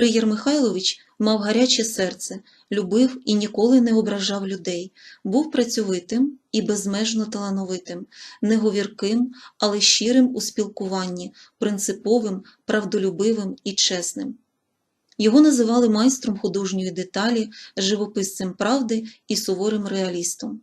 Григір Михайлович мав гаряче серце, любив і ніколи не ображав людей, був працьовитим і безмежно талановитим, неговірким, але щирим у спілкуванні, принциповим, правдолюбивим і чесним. Його називали майстром художньої деталі, живописцем правди і суворим реалістом.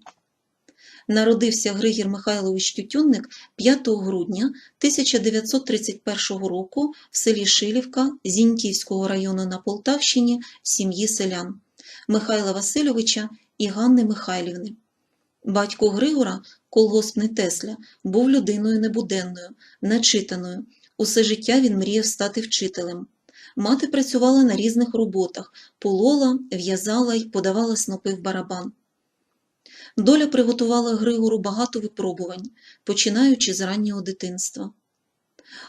Народився Григір Михайлович Тютюнник 5 грудня 1931 року в селі Шилівка Зіньківського району на Полтавщині в сім'ї селян Михайла Васильовича і Ганни Михайлівни. Батько Григора, колгоспний Тесля, був людиною небуденною, начитаною. Усе життя він мріяв стати вчителем. Мати працювала на різних роботах, полола, в'язала й подавала снопи в барабан. Доля приготувала Григору багато випробувань, починаючи з раннього дитинства.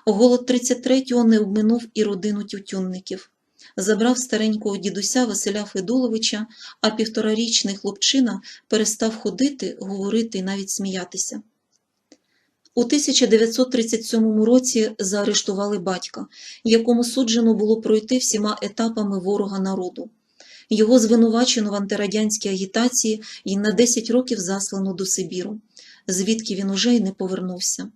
Голод 33-го не обминув і родину тютюнників. Забрав старенького дідуся Василя Федуловича, а півторарічний хлопчина перестав ходити, говорити і навіть сміятися. У 1937 році заарештували батька, якому суджено було пройти всіма етапами ворога народу. Його звинувачено в антирадянській агітації і на 10 років заслано до Сибіру, звідки він уже й не повернувся.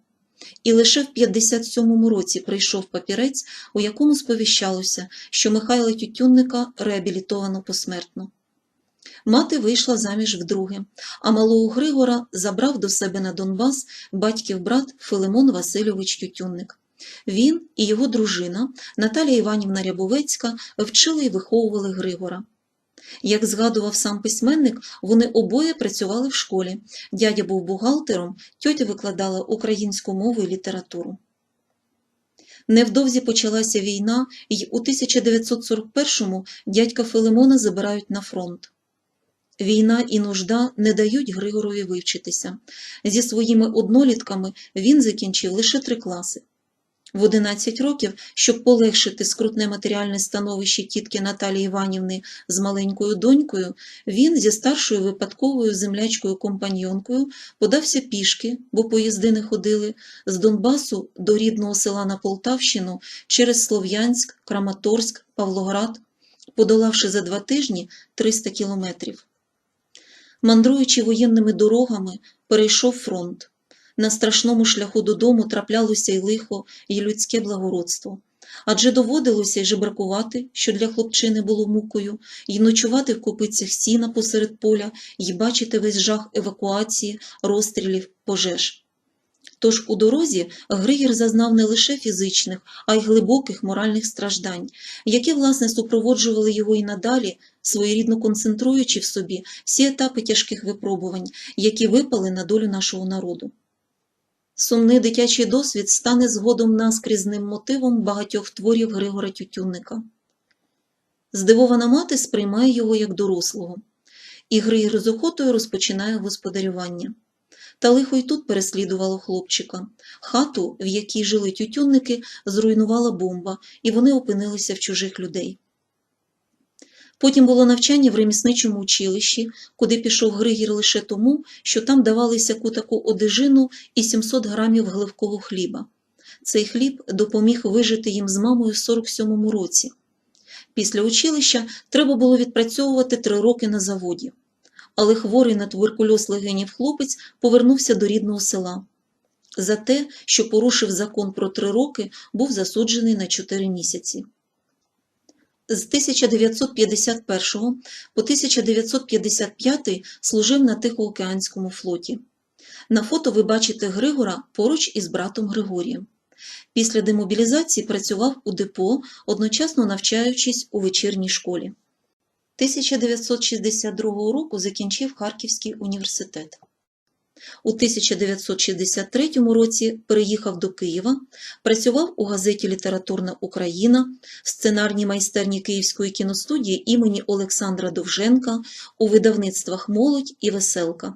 І лише в 57-му році прийшов папірець, у якому сповіщалося, що Михайла Тютюнника реабілітовано посмертно. Мати вийшла заміж вдруге, а малого Григора забрав до себе на Донбас батьків брат Филимон Васильович Тютюнник. Він і його дружина Наталія Іванівна Рябовецька вчили і виховували Григора. Як згадував сам письменник, вони обоє працювали в школі. Дядя був бухгалтером, тьотя викладала українську мову і літературу. Невдовзі почалася війна, і у 1941-му дядька Филимона забирають на фронт. Війна і нужда не дають Григорові вивчитися. Зі своїми однолітками він закінчив лише три класи. В 11 років, щоб полегшити скрутне матеріальне становище тітки Наталії Іванівни з маленькою донькою, він зі старшою випадковою землячкою-компаньонкою подався пішки, бо поїзди не ходили, з Донбасу до рідного села на Полтавщину через Слов'янськ, Краматорськ, Павлоград, подолавши за два тижні 300 кілометрів. Мандруючи воєнними дорогами, перейшов фронт. На страшному шляху додому траплялося й лихо, і людське благородство. Адже доводилося й жебракувати, що для хлопчини було мукою, й ночувати в копицях сіна посеред поля, й бачити весь жах евакуації, розстрілів, пожеж. Тож у дорозі Григір зазнав не лише фізичних, а й глибоких моральних страждань, які, власне, супроводжували його і надалі, своєрідно концентруючи в собі всі етапи тяжких випробувань, які випали на долю нашого народу. Сумний дитячий досвід стане згодом наскрізним мотивом багатьох творів Григора Тютюнника. Здивована мати сприймає його як дорослого, і Григір з охотою розпочинає господарювання. Та лихо й тут переслідувало хлопчика. Хату, в якій жили тютюнники, зруйнувала бомба, і вони опинилися в чужих людей. Потім було навчання в ремісничому училищі, куди пішов Григір лише тому, що там давалися кутаку одежину і 700 грамів гливкого хліба. Цей хліб допоміг вижити їм з мамою в 47-му році. Після училища треба було відпрацьовувати три роки на заводі. Але хворий на туберкульоз легенів хлопець повернувся до рідного села. За те, що порушив закон про три роки, був засуджений на чотири місяці. З 1951 по 1955 служив на Тихоокеанському флоті. На фото ви бачите Григора поруч із братом Григорієм. Після демобілізації працював у депо, одночасно навчаючись у вечірній школі. 1962 року закінчив Харківський університет. У 1963 році переїхав до Києва, працював у газеті Літературна Україна, в сценарній майстерні Київської кіностудії імені Олександра Довженка, у видавництвах Молодь і Веселка.